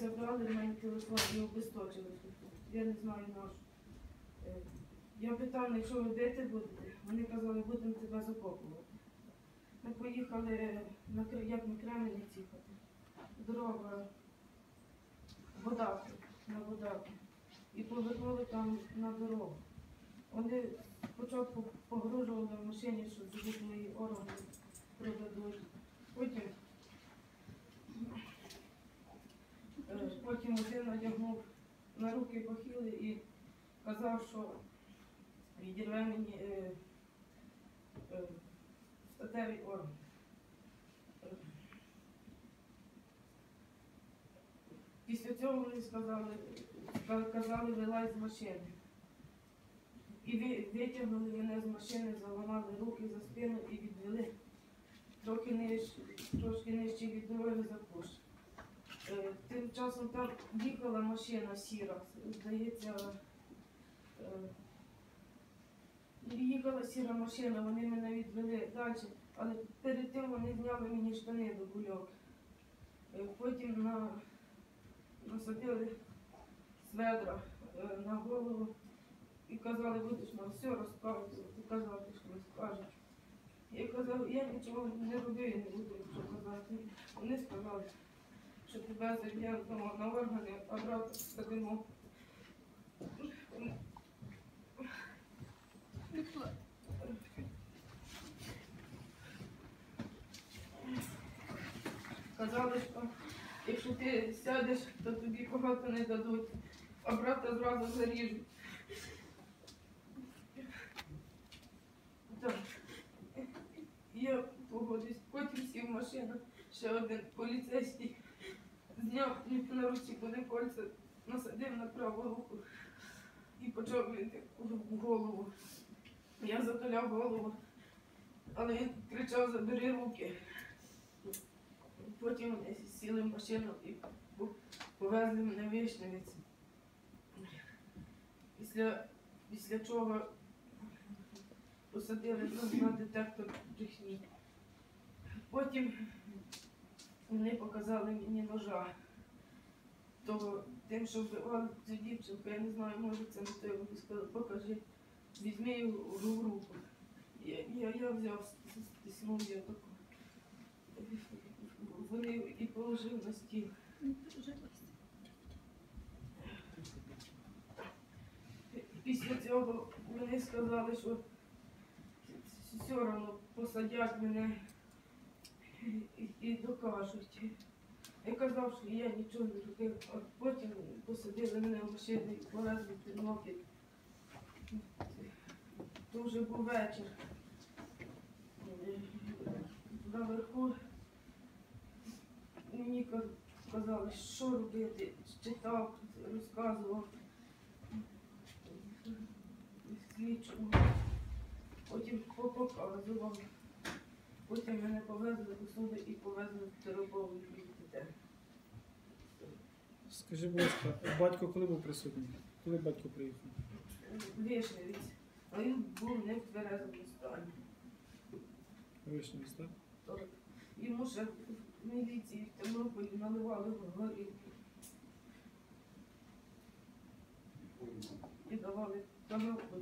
Забрали в мене телефон і обесточили. Я не знаю наш. Я питала, якщо ви бити будете, вони казали, будемо тебе закопувати. Ми поїхали на як на Кременець їхати. Дорога Водаки, на Водаки. І повернули там на дорогу. Вони спочатку погрожували в машині, що мої органи продадуть. Потім Е, Потім один надягнув на руки бахіли і казав, що відірве мені е, е, статевий орган. Після цього вони сказали, казали, вилазь з машини. І витягнули мене з машини, заламали руки за спину і відвели трохи нижче, трошки нижче від дороги за куш. Часом там їхала машина сіра, здається, е, їхала сіра машина, вони мене відвели далі, але перед тим вони зняли мені штани до гульок. Е, Потім на, насадили з ведра е, на голову і казали, будеш нам все розказувати, казати, що розкажеш. Я казав, я нічого не робив, і не буду нічого казати. Вони сказали, що тебе зав'язано на органи, а брата садимо. Казали, що якщо ти сядеш, то тобі багато не дадуть, а брата зразу заріжуть. Так. Я погоджуюсь, потім сів машину, ще один поліцейський зняв на руці вони кольця, насадив на праву руку і почав бити в голову. Я затуляв голову, але він кричав забери руки. Потім сіли в машину і повезли мене Вишневець. Після, після чого посадили на детектор брехні. Потім вони показали мені ножа. Того тим, що вбивали цю дівчинку, я не знаю, може це не той, вони сказали, покажи, візьми його в руку. Я, я, я взяв, стиснув я таку. Вони і положив на стіл. Після цього вони сказали, що все одно посадять мене і, і докажуть. Я казав, що я нічого не робив, а потім посадили мене в машину і повезли в Тернопіль. То вже був вечір. Наверху мені ка- казали, що робити, читав, розказував слідчому. Потім показував. Потім мене повезли до суду і повезли в Теропову ДТ. Скажи, будь ласка, батько коли був присутній? Коли батько приїхав? Вишневець. А він був не в тверезому стані. Вишневець, так? То Йому ще в міліції в Тернополі наливали горілки і давали канапку.